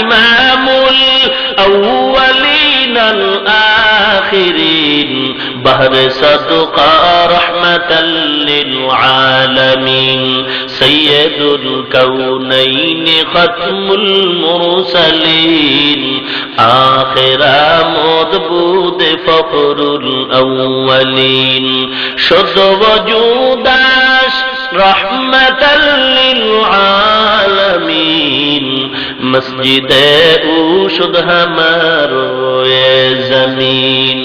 إمام الأولين الآخرين. بهر صدقا رحمة للعالمين. سيد الكونين ختم المرسلين. آخر مضبوط فخر الأولين. شد وجوداش رحمة للعالمين. মসজিদে ঔষধ হমার জমিন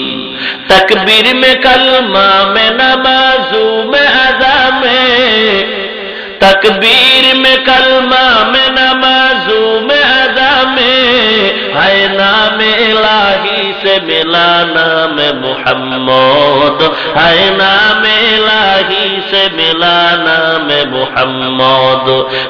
তকবীর মে কলমা মে নমাজু মে আদা মে তকবীর মে কলমা মে নমাজু মে আদা মে হায় নাম ইলাহি সে মিলা নাম মোহাম্মদ হায়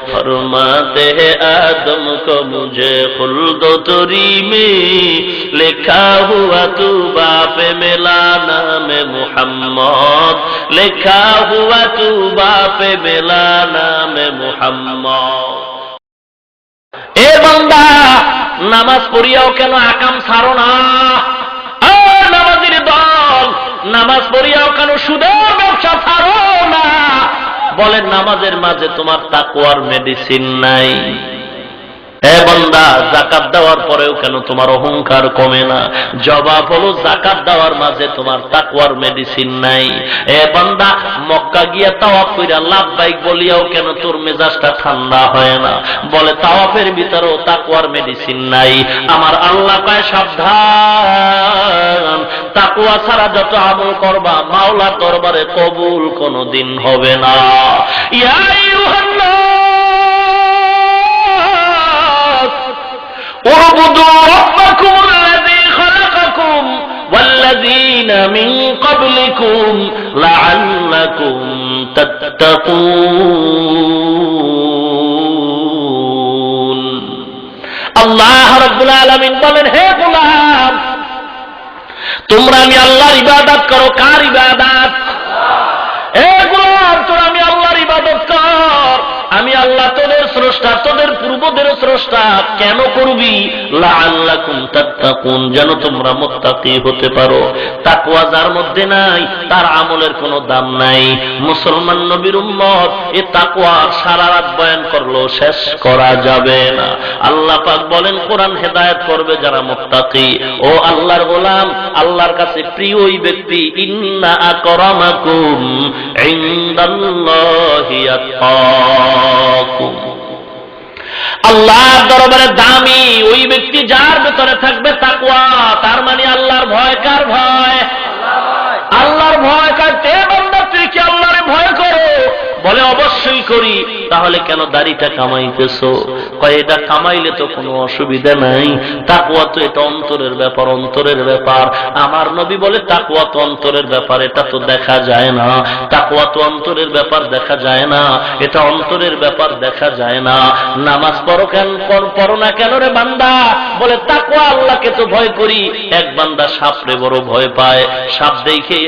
फरमाते हैं आदम को मुझे खुल्द तुरी में लिखा हुआ तू बाप मिला नाम मोहम्मद लिखा हुआ तू बाप मिला नाम मोहम्मद ए बंदा নামাজ পড়িয়াও কেন আকাম ছাড়ো না নামাজের দল নামাজ পড়িয়াও কেন সুদের ব্যবসা ছাড়ো না বলেন নামাজের মাঝে তোমার তাকুয়ার মেডিসিন নাই। এ বন্দা, জাকাত দেওয়ার পরেও কেন তোমার অহংকার কমে না? জবাব হলো, জাকাত দেওয়ার মাঝে তোমার তাকুয়ার মেডিসিন নাই। এ বন্দা, মক্কা গিয়া তাওয়াফ কইরা লাভবাইক বলিয়াও কেন তোর মেজাজটা ঠান্ডা হয় না? বলে, তাওয়াফের ভিতরেও তাকুয়ার মেডিসিন নাই। আমার আল্লাহ কয়, সাবধান। তাকুয়া ছাড়া যত আমল করবা, মাওলা দরবারে কবুল কোনদিন হবে না। ইয়া اعبدوا ربكم الذي خلقكم والذين من قبلكم لعلكم تتقون আল্লাহ রব্বুল আলামিন বলেন হে গোলাম তোমরা আমি আল্লাহর ইবাদত করো কার ইবাদত স্রষ্টা, তোদের পূর্বদের স্রষ্টা, কেন করবি? যেন তোমরা মুত্তাকি হতে পারো। তাকওয়া যার মধ্যে নাই, তার আমলের কোনো দাম নাই। মুসলমান নবীর উম্মত, এ তাকওয়া সারা রাত বয়ান করল শেষ করা যাবে না। আল্লাহ পাক বলেন, কোরআন হেদায়েত করবে যারা মুত্তাকি। ও আল্লাহর গোলাম, আল্লাহর কাছে প্রিয় ওই ব্যক্তি, ইন্না আকরামাকুম ইনদাল্লাহি আতকাকুম। আল্লাহর দরবারে দামি, ওই ব্যক্তি যার ভেতরে থাকবে তাকুয়া তার মানে আল্লাহর ভয় কার ভয়? আল্লাহর ভয় কার? কে বন্ধ তুই কি আল্লাহরে ভয় করো? বলে, অবশ্যই করি। তাহলে কেন দাড়িটা কামাইতেছো? কয়, এটা কামাইলে তো কোনো অসুবিধা নাই। তাকুয়া তো এটা অন্তরের ব্যাপার অন্তরের ব্যাপার। আমার নবী বলে তাকুয়া তো অন্তরের ব্যাপার, এটা তো দেখা যায় না। তাকুয়া তো অন্তরের ব্যাপার দেখা যায় না, এটা অন্তরের ব্যাপার দেখা যায় না। নামাজ পড়ো কেন, পড়ো না কেন রে বান্দা? বলে তাকুয়া আল্লাহকে তো ভয় করি। এক বান্দা সাপরে বড় ভয় পায়। সাপ দেখে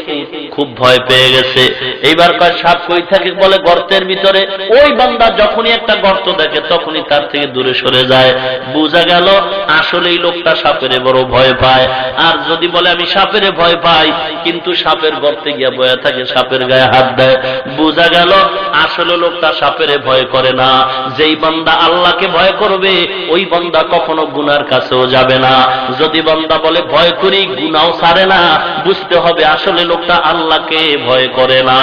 খুব ভয় পেয়ে গেছে। এইবার কয়, সাপ কই থাকে? বলে, গর্তের ভিতরে। ওই বান্দা যখনই একটা গর্ত দেখে, তখনই তার থেকে দূরে সরে যায়। বোঝা গেল আসলে এই লোকটা সাপেরে বড় ভয় পায়। আর যদি বলে, আমি সাপেরে ভয় পাই, কিন্তু সাপের গর্তে গিয়া বয়া থাকে, সাপের গায়ে হাত দেয়। বোঝা গেল, আসলে লোকটা সাপেরে ভয় করে না। যেই বান্দা আল্লাহকে ভয় করবে, ওই বান্দা কখনো গুনার কাছেও যাবে না। যদি বান্দা বলে, ভয় করি, গুনাও ছাড়ে না, বুঝতে হবে, আসলে লোকটা আল্লাহকে ভয় করে না।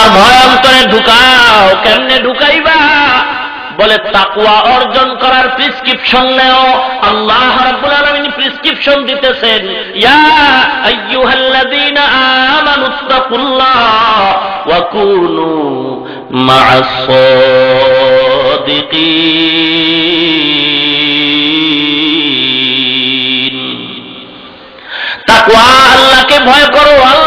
আল্লাহ ভয় অন্তরে ঢুকাও। কেমনে ঢুকাইবা? বলে তাকুয়া অর্জন করার প্রেসক্রিপশন নেও। আল্লাহ রাব্বুল আলামিন প্রেসক্রিপশন দিতেছেন। ইয়া আইয়ুহাল্লাযীনা আমানুত্তাকুল্লাহ ওয়া কুনু মা'আস সাদিকিন তাকুয়া আল্লাহকে ভয় করো করো।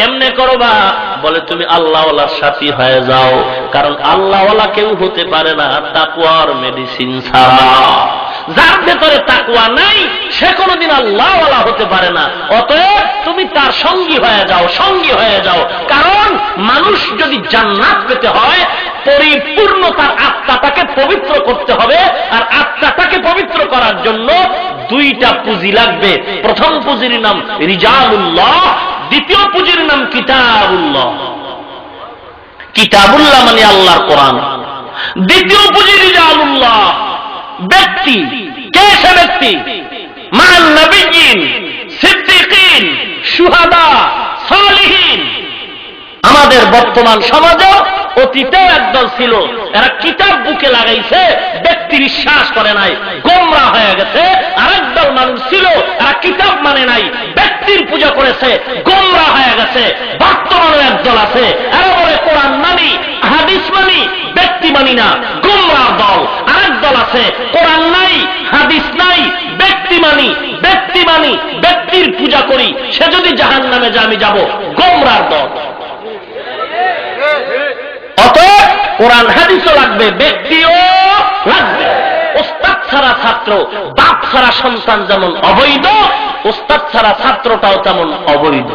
কেমনে করবা? বলে, তুমি আল্লাহওয়ালার সাথী হয়ে যাও। কারণ আল্লাহওয়ালা কেউ হতে পারে না তাকুয়ার মেডিসিন ছাড়া। যার ভেতরে তাকুয়া নাই, সে কোনোদিন আল্লাহওয়ালা হতে পারে না। অতএব তুমি তার সঙ্গী হয়ে যাও, সঙ্গী হয়ে যাও। কারণ মানুষ যদি জান্নাত পেতে হয়, পরিপূর্ণ তার আত্মাটাকে পবিত্র করতে হবে। আর আত্মাটাকে পবিত্র করার জন্য দুইটা পুঁজি লাগবে। প্রথম পুঁজির নাম রিজালুল্লাহ, দ্বিতীয় পুঁজির নাম কিতাবুল্লাহ। কিতাবুল্লাহ মানে আল্লাহর কোরআন। দ্বিতীয় পুঁজি রিজালুল্লাহ, ব্যক্তি। কে সে ব্যক্তি? মান নবীন, সিদ্দিকিন সুহাদা সালিহিন। আমাদের বর্তমান সমাজে অতীতেও একদল ছিল, এরা কিতাব বুকে লাগাইছে, ব্যক্তি বিশ্বাস করে নাই, গোমরা হয়ে গেছে আরেক দল মানুষ ছিল, এরা কিতাব মানে নাই, ব্যক্তির পূজা করেছে, গোমরা হয়ে গেছে বর্তমানে একদল আছে, এরা বলে কোরআন মানি, হাদিস মানি, ব্যক্তি মানি না, গোমরা দল আরেক দল আছে, কোরআন নাই, হাদিস নাই, ব্যক্তি মানি ব্যক্তি মানি, ব্যক্তির পূজা করি, সে যদি জাহান নামে যা আমি যাব, গোমরার দল। অত কোরআন হাদিসও লাগবে, ব্যক্তিও লাগবে। ওস্তাদ ছাড়া ছাত্র, বাপ ছাড়া সন্তান যেমন অবৈধ, ওস্তাদ ছাড়া ছাত্রটাও তেমন অবৈধ।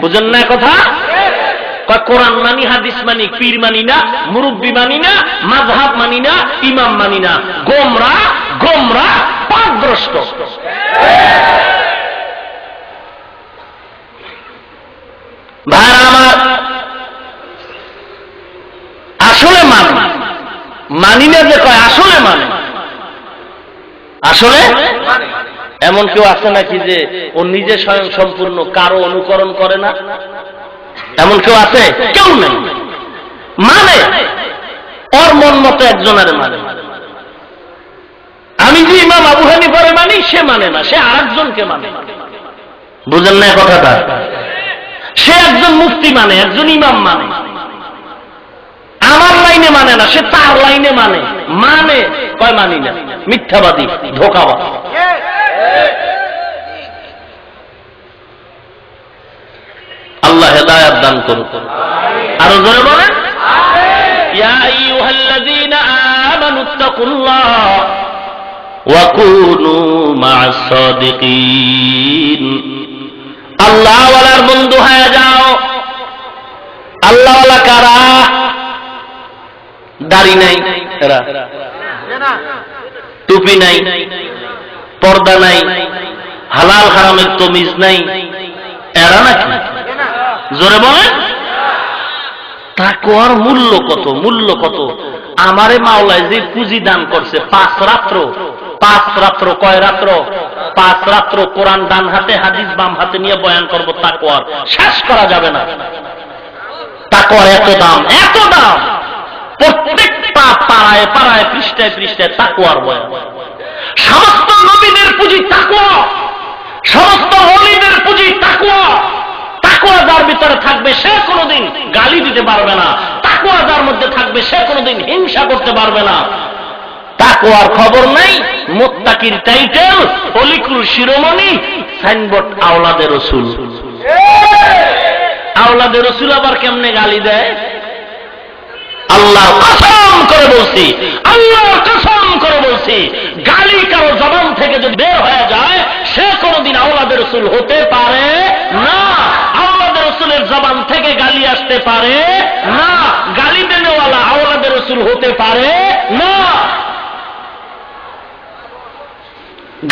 বুঝেন না কথা? কোরআন মানি, হাদিস মানি, পীর মানি না, মুরব্বী মানি না মাঝহাব মানি না, ইমাম মানি না। গোমরা গোমরা পাকগ্রস্ত ভাইরা আমার আসলে মানে মানি না যে কয়, আসলে মানে। আসলে? এমন কেউ আছে নাকি যে ও নিজে স্বয়ং সম্পূর্ণ কারও অনুকরণ করে না? এমন কেউ আছে? কেউ নেই। মানে? ওর মন মতো একজনের মানে। আমি যে ইমাম আবু হানিফারে মানি, সে মানে না। সে আরেকজনকে মানে। বুঝেন না কথাটা? সে একজন মুফতি মানে একজন ইমাম মানে। লাইনে মানে না, সে তার লাইনে মানে। মানে? কয় মানি না। মিথ্যাবাদী ধোকাবাদ আল্লাহ হেদায়াত দান আরও বলেন। আল্লাহওয়ালার বন্ধু হয়ে যাও। আল্লাহওয়ালা কারা? দাড়ি নাই টুপি নাই, পর্দা নাই, হালাল হারামের তমিজ নাই, এরা নাকি? জোরে বলেন। তাকওয়ার মূল্য কত মূল্য কত? আমারে মাওলায় যে পুঁজি দান করছে, পাঁচ রাত্র পাঁচ রাত্র কয় রাত্র? পাঁচ রাত্র কোরআন ডান হাতে, হাদিস বাম হাতে নিয়ে বয়ান করব তাকওয়ার। শেষ করা যাবে না। তাকওয়ার এত দাম এত দাম। প্রত্যেকটা পাড়ায় পাড়ায় পৃষ্ঠায় পৃষ্ঠায় তাকওয়ার বয়ান। সমস্ত নবীদের পুঁজি তাকওয়া। সমস্ত অলিদের পুঁজি তাকওয়া। তাকুয়া যার ভিতরে থাকবে সে কোনোদিন গালি দিতে পারবে না। তাকুয়া যার মধ্যে থাকবে সে কোনোদিন হিংসা করতে পারবে না। তাকুয়ার খবর নাই। মোত্তাকির টাইটেল অলিকুল শিরোমণি সাইনবোর্ড আওলাদের রসুল। আওলাদের রসুল আবার কেমনে গালি দেয়? আল্লাহ কসম করে বলছি, আল্লাহ কসম করে বলছি, গালি কারও জবান থেকে যদি বের হয়ে যায়, সে কোনোদিন আওলাদের রসুল হতে পারে না। আওলাদের রসুলের জবান থেকে গালি আসতে পারে না। গালি দেনেওয়ালা আওলাদের রসুল হতে পারে না।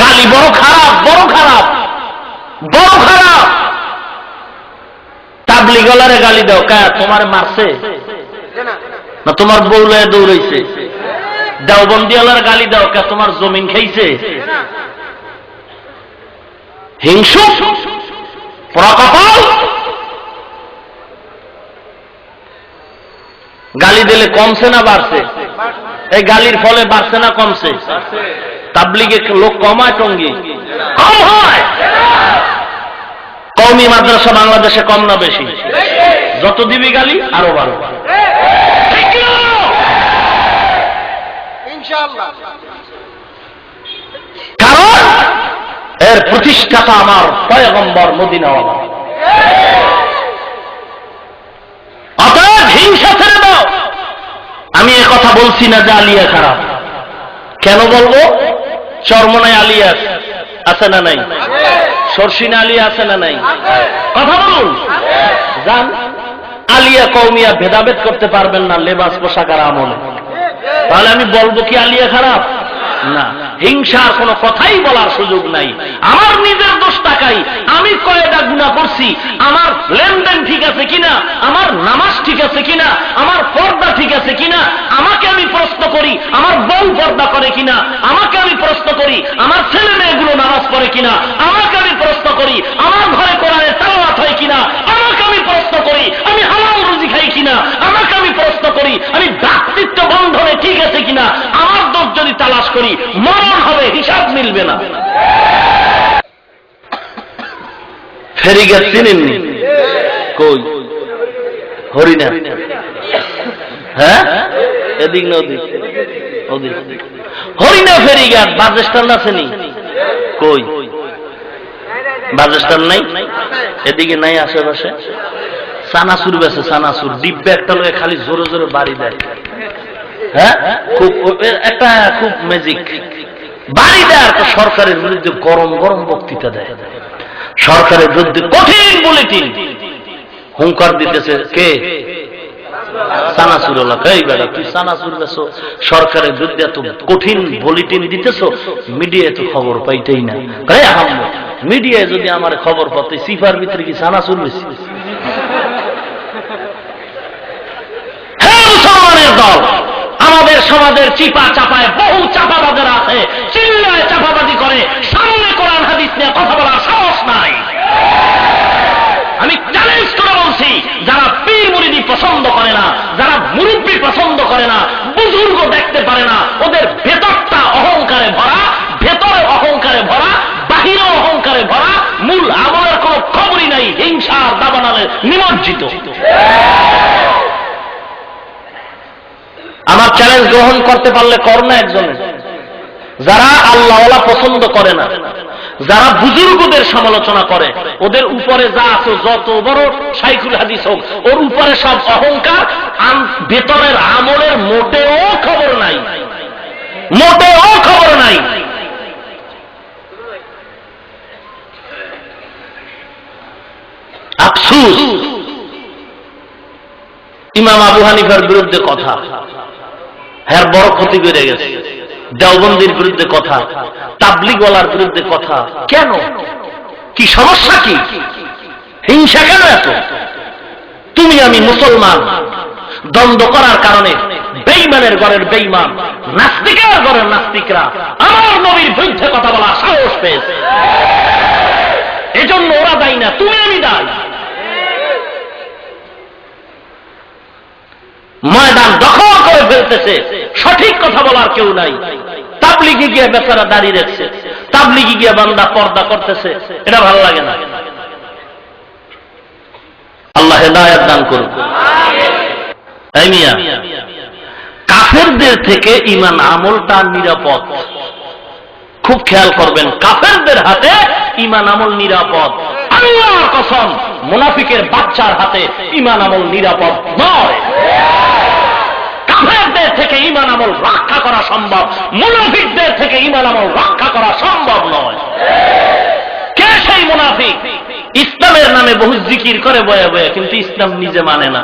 গালি বড় খারাপ বড় খারাপ বড় খারাপ। তাবলি গলারে গালি দাও, কা, তোমার মারছে? না তোমার বউলায় দৌড়াইছে। দেওবন্দিওয়ালার গালি দাও, কে তোমার জমিন খাইছে? হিংসু? গালি দিলে কমছে না বাড়ছে? এই গালির ফলে বাড়ছে না কমছে? তাবলিগে লোক কমায় টঙ্গি? কম হয়! মাদ্রাসা বাংলাদেশে কম না বেশি? যত দিবি গালি, আরও বাড়ো ঠিক না? কারণ এর প্রতিষ্ঠাতা আমার পয়গম্বর মদিনাওয়ালা। অতএব হিংসা ছেড়ে দাও। আমি এ কথা বলছি না যে আলিয়া খারাপ। কেন বলব? চরমনায় আলিয়া আছে না নাই? সরসিনা আলিয়া আছে না নাই? কথা বলুন। যান। আলিয়া কৌমিয়া ভেদাভেদ করতে পারবেন না লেবাস পোশাক আর আমলে। তাহলে আমি বলব কি আলিয়া খারাপ? না। হিংসার কোনো কথাই বলার সুযোগ নাই। আমার নিজের দোষ টাকাই আমি কয়টা গুণা করছি? আমার লেনদেন ঠিক আছে কিনা? আমার নামাজ ঠিক আছে কিনা? আমার পর্দা ঠিক আছে কিনা? আমাকে আমি প্রশ্ন করি, আমার বউ পর্দা করে কিনা? আমাকে আমি প্রশ্ন করি, আমার ছেলে মেয়েগুলো নামাজ পড়ে কিনা? আমাকে আমি প্রশ্ন করি, আমার ঘরে কোরআনে তাওয়াত হয় কিনা? আমাকে আমি প্রশ্ন করি আমি হালাল রুজি খাই কিনা আমাকে আমি প্রশ্ন করি আমি দাতৃত্ব বন্ধনে ঠিক আছে কিনা আমার দোষ যদি তালাশ করি মরণ হবে, হিসাব মিলবে না। ফেরিঘাট চিনেননি? কই? হরিণা? হ্যাঁ? এদিক না ওদিক? ওদিক। হরিণা স্ট্যান্ড কই? স্ট্যান্ড নাই? এদিকে নাই আশেপাশে? সানাসুর বেছে, সানাসুর। ডিব্বে একটা লোকে খালি জোরে জোরে বাড়ি দেয়। হ্যাঁ? একটা খুব ম্যাজিক বাড়ি দেয় আর তো সরকারের বিরুদ্ধে গরম গরম বক্তৃতা দেয়। সরকারের বিরুদ্ধে কঠিন বুলেটিন। হুঙ্কার দিতেছে কে? সানাসুর তুই সানাসুর সরকারের বিরুদ্ধে এত কঠিন বুলেটিন দিতেছ, মিডিয়ায় তো খবর পাইতেই না। মিডিয়ায় যদি আমার খবর পাতে, সিফার ভিতরে কি সানাসুর বেশি হ্যাঁ মুসলমানের দল আমাদের সমাজের চিপা চাপায় বহু চাপাবাজের আছে। চিল্লায় চাপাবাজি করে, সামনে কোরআন হাদিস নিয়ে কথা বলার সাহস নাই। আমি চ্যালেঞ্জ করে বলছি, যারা পীর মুরিদি পছন্দ করে না, যারা মুরব্বী পছন্দ করে না, বুজুর্গ দেখতে পারে না, ওদের ভেতরটা অহংকারে ভরা, ভেতরে অহংকারে ভরা বাহিরে অহংকারে ভরা, মূল আমলের কোন খবরই নাই, হিংসার দাবানালে নিমজ্জিত আমার চ্যালেঞ্জ গ্রহণ করতে পারলে কর না একজনে যারা আল্লাহওয়ালা পছন্দ করে না, যারা বুজুর্গদের সমালোচনা করে, ওদের উপরে যা আছে যত বড় সাইকুল হাদিস হোক, ওর উপরে সব অহংকার ভেতরের আমলের মোটেও খবর নাই। মোটেও খবর নাই। আফসুস, ইমাম আবু হানিফার বিরুদ্ধে কথা। হ্যাঁ বড় ক্ষতি করে গেছে। দেওবন্দির বিরুদ্ধে কথা, তাবলিগওয়ালার বিরুদ্ধে কথা। কেন? কি সমস্যা কি? হিংসা কেন এত? তুমি আমি মুসলমান। দ্বন্দ্ব করার কারণে বেইমানের ঘরের বেইমান নাস্তিকের ঘরের নাস্তিকরা আমার নবীর বিরুদ্ধে কথা বলা সাহস পেয়েছে। এজন্য ওরা দায়ী না, তুমি আমি দায়ী। ময়দান দখল করে ফেলতেছে। সঠিক কথা বলার কেউ নাই। তাবলিগে গিয়ে বেচারা দাঁড়িয়ে রাখছে। তাবলিগে গিয়ে বান্দা পর্দা করতেছে। এটা ভালো লাগে না। আল্লাহ হেদায়ত দান করুন। মিয়া, কাফেরদের থেকে ইমান আমলটা নিরাপদ। খুব খেয়াল করবেন, কাফেরদের হাতে ইমান আমল নিরাপদ। কসম, মুনাফিকের বাচ্চার হাতে ইমান আমল নিরাপদ নয়। আমল রক্ষা করা সম্ভব। মুনাফিকদের থেকে ইমান আমল রক্ষা করা সম্ভব নয়। কে সেই মুনাফিক? ইসলামের নামে বহু জিকির করে বয়ে বয়ে, কিন্তু ইসলাম নিজে মানে না।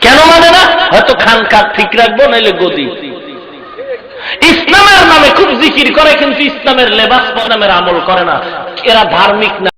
কেন মানে না? হয়তো খান কাজ ঠিক রাখব, নাইলে গদি। ইসলামের নামে খুব জিকির করে, কিন্তু ইসলামের লেবাস নামের আমল করে না। এরা ধার্মিক না।